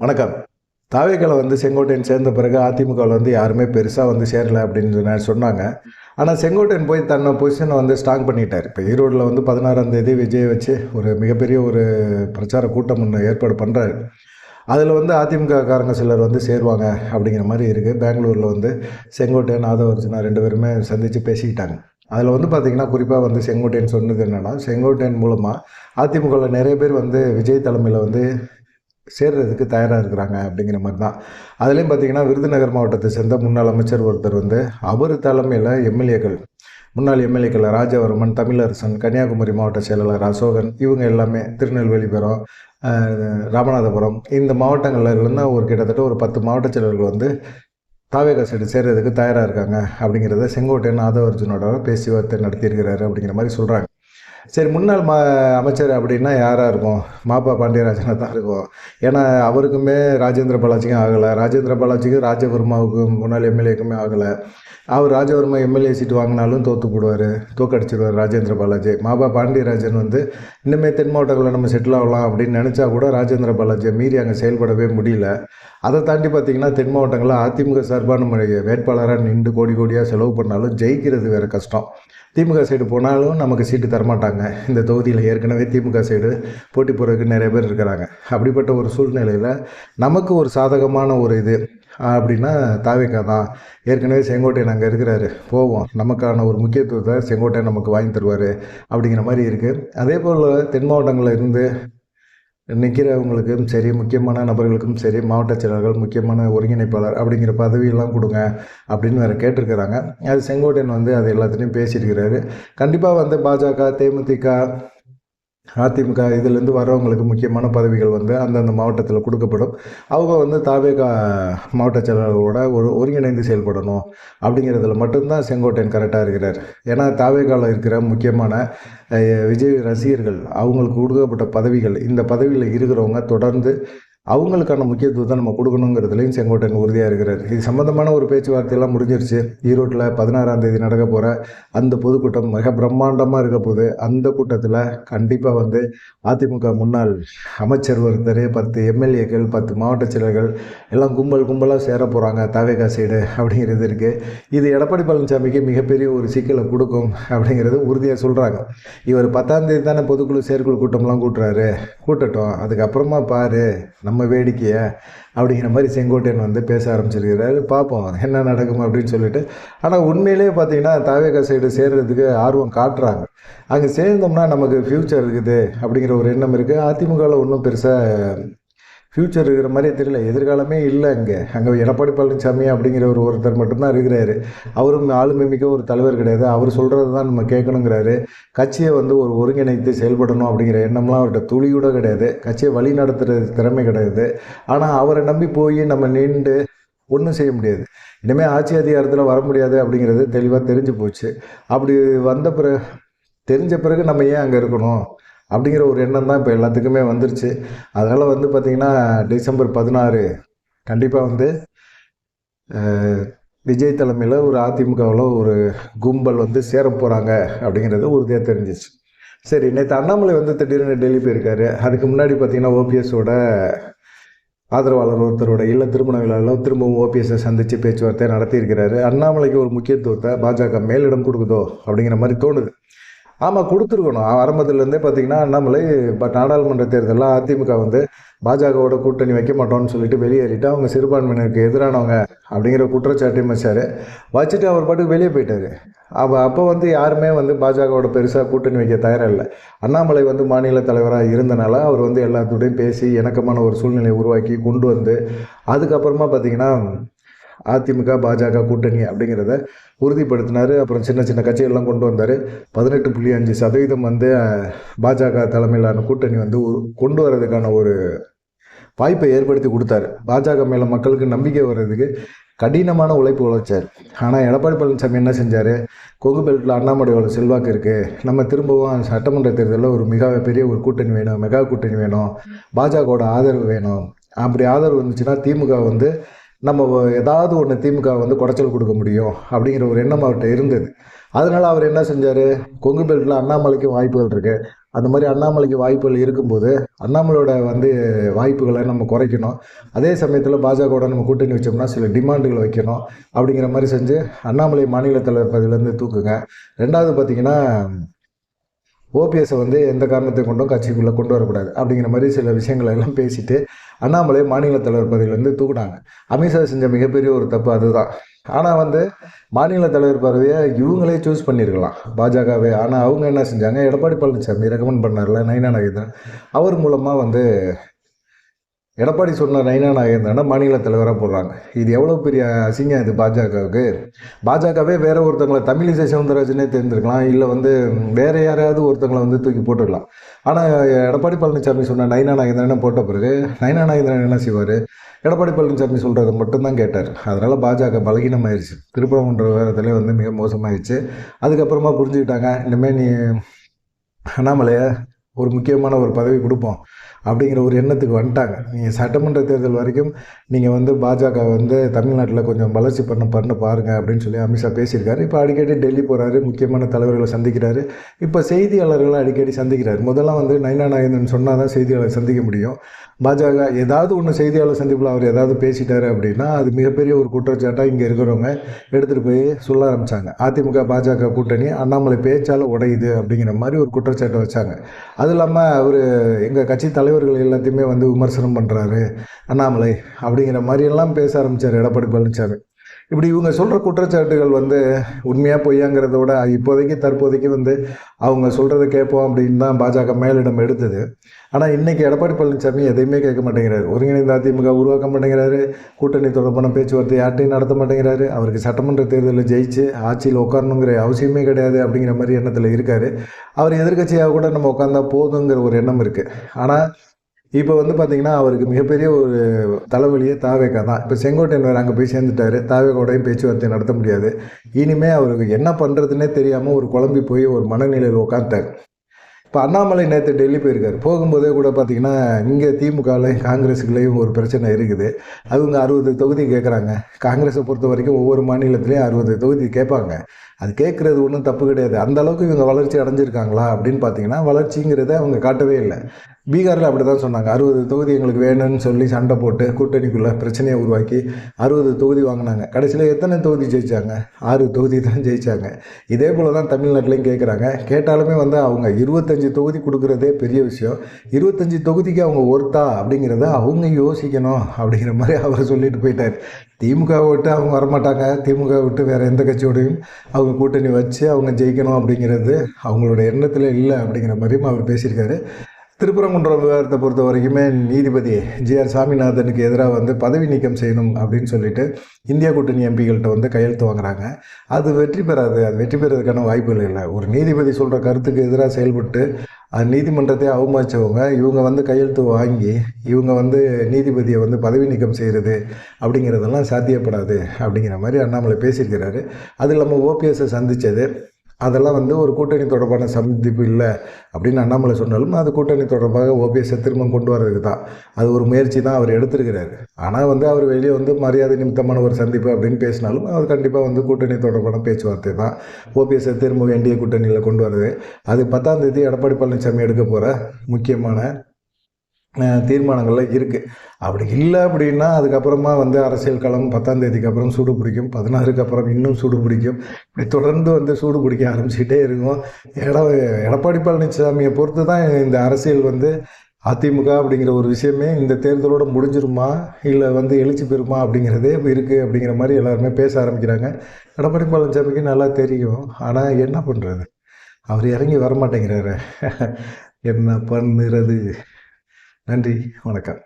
வணக்கம். தாவேக்களை வந்து செங்கோட்டையன் சேர்ந்த பிறகு அதிமுகவில் வந்து யாருமே பெருசாக வந்து சேரலை அப்படின்னு சொன்ன- சொன்னாங்க. ஆனால் செங்கோட்டையன் போய் தன்னை பொசிஷனை வந்து ஸ்ட்ராங் பண்ணிட்டார். இப்போ ஈரோட்டில் வந்து பதினாறாம் தேதி விஜய் வச்சு ஒரு மிகப்பெரிய ஒரு பிரச்சார கூட்டம் ஒன்று ஏற்பாடு பண்ணுறாரு அதில் வந்து அதிமுக காரங்க சிலர் வந்து சேருவாங்க அப்படிங்கிற மாதிரி இருக்குது பெங்களூரில் வந்து செங்கோட்டையன் ஆதவர்ஜனா ரெண்டு பேருமே சந்தித்து பேசிக்கிட்டாங்க. அதில் வந்து பார்த்திங்கன்னா குறிப்பாக வந்து செங்கோட்டையன் சொன்னது என்னென்னா செங்கோட்டையன் மூலமாக அதிமுகவில் நிறைய பேர் வந்து விஜய் தலைமையில் வந்து சேர்றதுக்கு தயாராக இருக்கிறாங்க அப்படிங்கிற மாதிரி தான் அதுலேயும் பார்த்தீங்கன்னா விருதுநகர் மாவட்டத்தை சேர்ந்த முன்னாள் அமைச்சர் ஒருத்தர் வந்து அவர் தலைமையில் எம்எல்ஏக்கள் முன்னாள் எம்எல்ஏக்கள் ராஜவர்மன் தமிழரசன் கன்னியாகுமரி மாவட்ட செயலாளர் அசோகன் இவங்க எல்லாமே திருநெல்வேலிபுரம் ராமநாதபுரம். இந்த மாவட்டங்கள்ல ஒரு கிட்டத்தட்ட ஒரு பத்து மாவட்ட செயலர்கள் வந்து தாவேகா சைடு சேர்றதுக்கு தயாராக இருக்காங்க அப்படிங்கிறத செங்கோட்டையன் ஆதவர்ஜுனோட பேச்சுவார்த்தை நடத்தியிருக்கிறாரு அப்படிங்கிற மாதிரி சொல்கிறாங்க சரி முன்னாள் மா அமைச்சர் அப்படின்னா யாராக இருக்கும்? மாப்பா பாண்டியராஜனாக தான் இருக்கும். ஏன்னா அவருக்குமே ராஜேந்திர பாலாஜிக்கும் ஆகலை. ராஜேந்திர பாலாஜிக்கும் ராஜவர்மாவுக்கும் முன்னாள் எம்எல்ஏக்குமே ஆகலை. அவர் ராஜவர்மா எம்எல்ஏ சீட்டு வாங்கினாலும் தோற்று போடுவார். தோக்கடிச்சிடுவார் ராஜேந்திர பாலாஜி. மாபா பாண்டியராஜன் வந்து இன்னுமே தென் மாவட்டங்களில் நம்ம செட்டில் ஆகலாம் அப்படின்னு நினச்சா கூட ராஜேந்திர பாலாஜியை மீறி அங்கே செயல்படவே முடியல. அதை தாண்டி பார்த்திங்கன்னா தென் மாவட்டங்களில் அதிமுக சார்பான நம்ம வேட்பாளராக நின்று கோடி கோடியாக செலவு பண்ணாலும் ஜெயிக்கிறது வேறு கஷ்டம். திமுக சைடு போனாலும் நமக்கு சீட்டு தரமாட்டாங்க. இந்த தொகுதியில் ஏற்கனவே திமுக சைடு போட்டி போடுறதுக்கு நிறைய பேர் இருக்கிறாங்க. அப்படிப்பட்ட ஒரு சூழ்நிலையில் நமக்கு ஒரு சாதகமான ஒரு இது அப்படின்னா தாவேக்கா தான். ஏற்கனவே செங்கோட்டையன் அங்கே இருக்கிறாரு. போவோம். நமக்கான ஒரு முக்கியத்துவத்தை செங்கோட்டையன் நமக்கு வாங்கி தருவார் அப்படிங்கிற மாதிரி இருக்குது அதே போல் தென் மாவட்டங்களில் இருந்து நிற்கிறவங்களுக்கும் சரி முக்கியமான நபர்களுக்கும் சரி மாவட்ட செயலர்கள் முக்கியமான ஒருங்கிணைப்பாளர் அப்படிங்கிற பதவியெல்லாம் கொடுங்க அப்படின்னு வேறு கேட்டிருக்கிறாங்க. அது செங்கோட்டையன் வந்து அது எல்லாத்துலேயும் பேசியிருக்கிறாரு. கண்டிப்பாக வந்து பாஜக தேமுதிக அதிமுக இதிலேருந்து வர்றவங்களுக்கு முக்கியமான பதவிகள் வந்து அந்தந்த மாவட்டத்தில் கொடுக்கப்படும். அவங்க வந்து தாவேகா மாவட்ட செயலாளர்களோட ஒரு ஒருங்கிணைந்து செயல்படணும் அப்படிங்கிறதுல மட்டும்தான் செங்கோட்டையன் கரெக்டாக இருக்கிறார். ஏன்னா தாவேகாவில் இருக்கிற முக்கியமான விஜய் ரசிகர்கள் அவங்களுக்கு கொடுக்கப்பட்ட பதவிகள் இந்த பதவியில் இருக்கிறவங்க தொடர்ந்து அவங்களுக்கான முக்கியத்துவத்தை நம்ம கொடுக்கணுங்கிறதுலையும் செங்கோட்டையன் உறுதியாக இருக்கிறார். இது சம்மந்தமான ஒரு பேச்சுவார்த்தையெல்லாம் முடிஞ்சிருச்சு. ஈரோட்டில் பதினாறாம் தேதி நடக்க போகிற அந்த பொதுக்கூட்டம் மிக பிரம்மாண்டமாக இருக்க போது அந்த கூட்டத்தில் கண்டிப்பாக வந்து அதிமுக முன்னாள் அமைச்சர் ஒருத்தர் பத்து எம்எல்ஏக்கள் பத்து மாவட்ட செயலர்கள் எல்லாம் கும்பல் கும்பலாக சேர போகிறாங்க தாவேகா சைடு அப்படிங்கிறது இருக்குது இது எடப்பாடி பழனிசாமிக்கு மிகப்பெரிய ஒரு சிக்கலை கொடுக்கும் அப்படிங்கிறது உறுதியாக சொல்கிறாங்க இவர் பத்தாம் தேதி தானே பொதுக்குழு செயற்குழு கூட்டம்லாம் கூட்டுறாரு. கூட்டட்டும். அதுக்கப்புறமா பாரு நம்ம வேடிக்கையை அப்படிங்கிற மாதிரி செங்கோட்டையன் வந்து பேச ஆரம்பிச்சிருக்கிறாரு. பார்ப்போம் என்ன நடக்கும் அப்படின்னு சொல்லிட்டு. ஆனால் உண்மையிலேயே பார்த்தீங்கன்னா தாவேகா சைடு சேர்கிறதுக்கு ஆர்வம் காட்டுறாங்க. அங்கே சேர்ந்தோம்னா நமக்கு ஃப்யூச்சர் இருக்குது அப்படிங்கிற ஒரு எண்ணம் இருக்குது அதிமுகவில் ஒன்றும் பெருசாக ஃப்யூச்சர் இருக்கிற மாதிரியே தெரியல. எதிர்காலமே இல்லை அங்கே. அங்கே எடப்பாடி பழனிசாமி அப்படிங்கிற ஒரு ஒருத்தர் மட்டும்தான் இருக்கிறாரு. அவரும் ஆளுமை மிக்க ஒரு தலைவர் கிடையாது. அவர் சொல்கிறது தான் நம்ம கேட்கணுங்கிறாரு. கட்சியை வந்து ஒரு ஒருங்கிணைத்து செயல்படணும் அப்படிங்கிற எண்ணம்லாம் அவர்கிட்ட துளியூட கிடையாது. கட்சியை வழி நடத்துகிற திறமை கிடையாது. ஆனால் அவரை நம்பி போய் நம்ம நின்று ஒன்றும் செய்ய முடியாது. இனிமேல் ஆட்சி அதிகாரத்தில் வர முடியாது அப்படிங்கிறது தெளிவாக தெரிஞ்சு போச்சு. அப்படி வந்த பிறகு தெரிஞ்ச பிறகு நம்ம ஏன் அங்கே இருக்கணும்? அப்படிங்கிற ஒரு எண்ணம் தான் இப்போ எல்லாத்துக்குமே வந்துருச்சு. அதனால் வந்து பார்த்திங்கன்னா டிசம்பர் பதினாறு கண்டிப்பாக வந்து விஜய் தலைமையில் ஒரு அதிமுகவில் ஒரு கும்பல் வந்து சேர போகிறாங்க அப்படிங்கிறது உறுதியாக தெரிஞ்சிச்சு. சரி நேற்று அண்ணாமலை வந்து திடீர்னு டெல்லி போயிருக்காரு. அதுக்கு முன்னாடி பார்த்தீங்கன்னா ஓபிஎஸோட ஆதரவாளர் ஒருத்தரோட இல்ல திருமண விழாவில் திரும்பவும் ஓபிஎஸ்ஸை சந்தித்து பேச்சுவார்த்தை நடத்தியிருக்கிறாரு. அண்ணாமலைக்கு ஒரு முக்கியத்துவத்தை பாஜக மேலிடம் கொடுக்குதோ அப்படிங்கிற மாதிரி தோணுது. ஆமாம் கொடுத்துருக்கணும். ஆரம்பத்துலேருந்தே பார்த்தீங்கன்னா அண்ணாமலை பட் நாடாளுமன்ற தேர்தலில் அதிமுக வந்து பாஜகவோட கூட்டணி வைக்க மாட்டோம்னு சொல்லிட்டு வெளியேறிட்டு அவங்க சிறுபான்மையினருக்கு எதிரானவங்க அப்படிங்கிற குற்றச்சாட்டையும் வச்சார் வச்சுட்டு அவர் பாட்டுக்கு வெளியே போயிட்டார். அப்போ அப்போ வந்து யாருமே வந்து பாஜகவோட பெருசாக கூட்டணி வைக்க தயாராக இல்லை அண்ணாமலை வந்து மாநில தலைவராக இருந்தனால அவர் வந்து எல்லாத்தோடையும் பேசி இணக்கமான ஒரு சூழ்நிலையை உருவாக்கி கொண்டு வந்து அதுக்கப்புறமா பார்த்தீங்கன்னா அதிமுக பாஜக கூட்டணி அப்படிங்கிறத உறுதிப்படுத்தினார். அப்புறம் சின்ன சின்ன கட்சிகள்லாம் கொண்டு வந்தார். பதினெட்டு புள்ளி அஞ்சு சதவீதம் வந்து பாஜக தலைமையிலான கூட்டணி வந்து கொண்டு வர்றதுக்கான ஒரு வாய்ப்பை ஏற்படுத்தி கொடுத்தாரு. பாஜக மேலே மக்களுக்கு நம்பிக்கை வர்றதுக்கு கடினமான உழைப்பு உழைச்சார். ஆனால் எடப்பாடி பழனிசாமி என்ன செஞ்சார்? கொங்கு பெல்ட்டில் அண்ணாமலையோட செல்வாக்கு இருக்குது நம்ம திரும்பவும் சட்டமன்ற தேர்தலில் ஒரு மிக பெரிய ஒரு கூட்டணி வேணும் மெகா கூட்டணி வேணும் பாஜகவோட ஆதரவு வேணும். அப்படி ஆதரவு இருந்துச்சுன்னா திமுக வந்து நம்ம ஏதாவது ஒன்று திமுக வந்து குடைச்சல் கொடுக்க முடியும் அப்படிங்கிற ஒரு எண்ணம் அவர்கிட்ட இருந்தது. அதனால் அவர் என்ன செஞ்சார்? கொங்கு பெல்ட்டில் அண்ணாமலைக்கும் வாய்ப்புகள் இருக்குது அந்த மாதிரி அண்ணாமலைக்கு வாய்ப்புகள் இருக்கும்போது அண்ணாமலையோட வந்து வாய்ப்புகளை நம்ம குறைக்கணும். அதே சமயத்தில் பாஜகவோட நம்ம கூட்டணி வச்சோம்னா சில டிமாண்டுகளை வைக்கணும் அப்படிங்கிற மாதிரி செஞ்சு அண்ணாமலை மாநில தலைவர் பதவியிலேருந்து தூக்குங்க. ரெண்டாவது பார்த்திங்கன்னா ஓபிஎஸை வந்து எந்த காரணத்தை கொண்டும் கட்சிக்குள்ளே கொண்டு வரக்கூடாது அப்படிங்கிற மாதிரி சில விஷயங்களை எல்லாம் பேசிட்டு அண்ணாமலை மாநில தலைவர் பதவியிலேருந்து தூக்குனாங்க. அமித்ஷா செஞ்ச மிகப்பெரிய ஒரு தப்பு அதுதான். ஆனால் வந்து மாநில தலைவர் பதவியை இவங்களே சூஸ் பண்ணியிருக்கலாம். பாஜகவே. ஆனால் அவங்க என்ன செஞ்சாங்க? எடப்பாடி பழனிசாமி ரெக்கமெண்ட் பண்ணார்ல நயனா நகேந்திரன் அவர் மூலமாக வந்து எடப்பாடி சொன்ன நைனா நாகேந்திரனை மாநில தலைவராக போடுறாங்க. இது எவ்வளோ பெரிய அசிங்கம் இது பாஜகவுக்கு? பாஜகவே வேற ஒருத்தவங்களை தமிழிசை சவுந்தரராஜனே தேர்ந்தெடுக்கலாம் இல்லை வந்து வேற யாரையாவது ஒருத்தவங்களை வந்து தூக்கி போட்டுக்கலாம் ஆனால் எடப்பாடி பழனிசாமி சொன்ன நைனா நாகேந்திரனை போட்ட பிறகு நைனா நாகேந்திரன் என்ன செய்வார்? எடப்பாடி பழனிசாமி சொல்கிறத மட்டும்தான் கேட்டார். அதனால் பாஜக பலகீனமாயிருச்சு. திருப்பரங்குன்றத்திலே வந்து மிக மோசமாயிடுச்சு அதுக்கப்புறமா புரிஞ்சுக்கிட்டாங்க இனிமேல் நீ அண்ணாமலையை ஒரு முக்கியமான ஒரு பதவி கொடுப்போம் அப்படிங்கிற ஒரு எண்ணத்துக்கு வந்துட்டாங்க. நீங்கள் சட்டமன்ற தேர்தல் வரைக்கும் நீங்கள் வந்து பாஜக வந்து தமிழ்நாட்டில் கொஞ்சம் வளர்ச்சி பண்ண பண்ண பாருங்கள் அப்படின்னு சொல்லி அமித்ஷா பேசியிருக்காரு. இப்போ அடிக்கடி டெல்லி போகிறாரு முக்கியமான தலைவர்களை சந்திக்கிறாரு. இப்போ செய்தியாளர்களை அடிக்கடி சந்திக்கிறார். முதல்லாம் வந்து நைனா நாயந்தன் சொன்னால் தான் செய்தியாளர் சந்திக்க முடியும். பாஜக ஏதாவது ஒன்று செய்தியாளர் சந்திப்பில் அவர் ஏதாவது பேசிட்டாரு அப்படின்னா அது மிகப்பெரிய ஒரு குற்றச்சாட்டாக இங்கே இருக்கிறவங்க எடுத்துகிட்டு போய் சொல்ல ஆரம்பித்தாங்க அதிமுக பாஜக கூட்டணி அண்ணாமலை பேச்சால் உடையுது அப்படிங்கிற மாதிரி ஒரு குற்றச்சாட்டை வச்சாங்க. அது இல்லாமல் அவர் எங்கள் கட்சி தலைவர்கள் எல்லாத்தையுமே வந்து விமர்சனம் பண்ணுறாரு அண்ணாமலை அப்படிங்கிற மாதிரியெல்லாம் பேச ஆரம்பித்தார் எடப்பாடி பழனிசாமி இப்படி இவங்க சொல்கிற குற்றச்சாட்டுகள் வந்து உண்மையாக பொய்யாங்கிறத விட இப்போதைக்கு தற்போதைக்கு வந்து அவங்க சொல்கிறத கேட்போம் அப்படின்னு தான் பாஜக மேலிடம் எடுத்தது. ஆனால் இன்றைக்கி எடப்பாடி பழனிசாமி எதையுமே கேட்க மாட்டேங்கிறாரு. ஒருங்கிணைந்த அதிமுக உருவாக்க மாட்டேங்கிறாரு. கூட்டணி தொடர்பான பேச்சுவார்த்தை யார்ட்டையும் நடத்த மாட்டேங்கிறாரு. அவருக்கு சட்டமன்ற தேர்தலில் ஜெயிச்சு ஆட்சியில் உட்காரணுங்கிற அவசியமே கிடையாது அப்படிங்கிற மாதிரி எண்ணத்தில் இருக்கார். அவர் எதிர்கட்சியாக கூட நம்ம உட்காந்தா போதுங்கிற ஒரு எண்ணம் இருக்குது ஆனால் இப்போ வந்து பார்த்திங்கன்னா அவருக்கு மிகப்பெரிய ஒரு தலைவலியே தாவேக்கா தான். இப்போ செங்கோட்டையன் வேறு அங்கே போய் சேர்ந்துட்டாரு. தாவேக்கோடையும் பேச்சுவார்த்தை நடத்த முடியாது. இனிமேல் அவருக்கு என்ன பண்ணுறதுனே தெரியாமல் ஒரு குழம்பி போய் ஒரு மனநிலையில் உட்காந்துட்டார் இப்போ அண்ணாமலை நேற்று டெல்லி போயிருக்கார். போகும்போதே கூட பார்த்தீங்கன்னா இங்கே திமுகலையும் காங்கிரஸுக்குள்ளேயும் ஒரு பிரச்சனை இருக்குது. அவங்க அறுபது தொகுதி கேட்குறாங்க காங்கிரஸை பொறுத்த வரைக்கும் ஒவ்வொரு மாநிலத்திலையும் அறுபது தொகுதி கேட்பாங்க. அது கேட்குறது ஒன்றும் தப்பு கிடையாது. அந்த அளவுக்கு இவங்க வளர்ச்சி அடைஞ்சிருக்காங்களா அப்படின்னு பார்த்தீங்கன்னா வளர்ச்சிங்கிறத அவங்க காட்டவே இல்லை. பீகாரில் அப்படி தான் சொன்னாங்க. அறுபது தொகுதி எங்களுக்கு வேணும்னு சொல்லி சண்டை போட்டு கூட்டணிக்குள்ளே பிரச்சனையை உருவாக்கி அறுபது தொகுதி வாங்கினாங்க. கடைசியில் எத்தனை தொகுதி ஜெயித்தாங்க ஆறு தொகுதி தான் ஜெயித்தாங்க இதே போல் தான் தமிழ்நாட்டிலையும் கேட்குறாங்க கேட்டாலுமே வந்து அவங்க இருபத்தஞ்சி தொகுதி கொடுக்குறதே பெரிய விஷயம். இருபத்தஞ்சி தொகுதிக்கு அவங்க ஒருத்தா அப்படிங்கிறத அவங்க யோசிக்கணும் அப்படிங்கிற மாதிரி அவர் சொல்லிட்டு போயிட்டார். திமுக விட்டு அவங்க வரமாட்டாங்க. திமுக விட்டு வேறு எந்த கட்சியோடையும் அவங்க கூட்டணி வச்சு அவங்க ஜெயிக்கணும் அப்படிங்கிறது அவங்களோட எண்ணத்தில் இல்லை அப்படிங்கிற மாதிரியும் அவர் பேசியிருக்காரு. திருப்பரங்குன்றம் விவகாரத்தை பொறுத்த வரைக்குமே நீதிபதி ஜி ஆர் சாமிநாதனுக்கு எதிராக வந்து பதவி நீக்கம் செய்யணும் அப்படின்னு சொல்லிட்டு இந்தியா கூட்டணி எம்பிகள்கிட்ட வந்து கையெழுத்து வாங்குறாங்க. அது வெற்றி பெறாது. அது வெற்றி பெறதுக்கான வாய்ப்புகள் இல்லை. ஒரு நீதிபதி சொல்கிற கருத்துக்கு எதிராக செயல்பட்டு அது நீதிமன்றத்தை அவமதிச்சவங்க இவங்க வந்து கையெழுத்து வாங்கி இவங்க வந்து நீதிபதியை வந்து பதவி நீக்கம் செய்கிறது அப்படிங்கிறதெல்லாம் சாத்தியப்படாது அப்படிங்கிற மாதிரி அண்ணாமலை பேசியிருக்கிறாரு. அது இல்லாமல் ஓபிஎஸ்ஸை சந்தித்தது அதெல்லாம் வந்து ஒரு கூட்டணி தொடர்பான சந்திப்பு இல்லை அப்படின்னு அண்ணாமலை சொன்னாலும் அது கூட்டணி தொடர்பாக ஓபிஎஸ்ஸை திரும்ப கொண்டு வர்றதுக்கு தான். அது ஒரு முயற்சி தான் அவர் எடுத்திருக்கிறாரு. ஆனால் வந்து அவர் வெளியே வந்து மரியாதை நிமித்தமான ஒரு சந்திப்பு அப்படின்னு பேசினாலும் அவர் கண்டிப்பாக வந்து கூட்டணி தொடர்பான பேச்சுவார்த்தை தான். ஓபிஎஸ்ஸை திரும்ப வேண்டிய கூட்டணியில் கொண்டு வர்றது. அது பத்தாம் தேதி எடப்பாடி பழனிசாமி எடுக்க போகிற முக்கியமான தீர்மானங்கள்லாம் இருக்குது அப்படி இல்லை அப்படின்னா அதுக்கப்புறமா வந்து அரசியல் களம் பத்தாம் தேதிக்கு அப்புறம் சூடு பிடிக்கும். பதினாறுக்கு அப்புறம் இன்னும் சூடு பிடிக்கும். இப்படி தொடர்ந்து வந்து சூடு பிடிக்க ஆரம்பிச்சுட்டே இருக்கும். எட எடப்பாடி பழனிசாமியை பொறுத்து தான் இந்த அரசியல் வந்து அதிமுக அப்படிங்கிற ஒரு விஷயமே இந்த தேர்தலோடு முடிஞ்சிருமா? இல்லை வந்து எழுச்சி பெறுமா அப்படிங்கிறதே இருக்குது அப்படிங்கிற மாதிரி எல்லாருமே பேச ஆரம்பிக்கிறாங்க. எடப்பாடி பழனிசாமிக்கு நல்லா தெரியும். ஆனால் என்ன பண்ணுறது அவர் இறங்கி வரமாட்டேங்கிறாரு. என்ன பண்ணுறது? நன்றி வணக்கம்.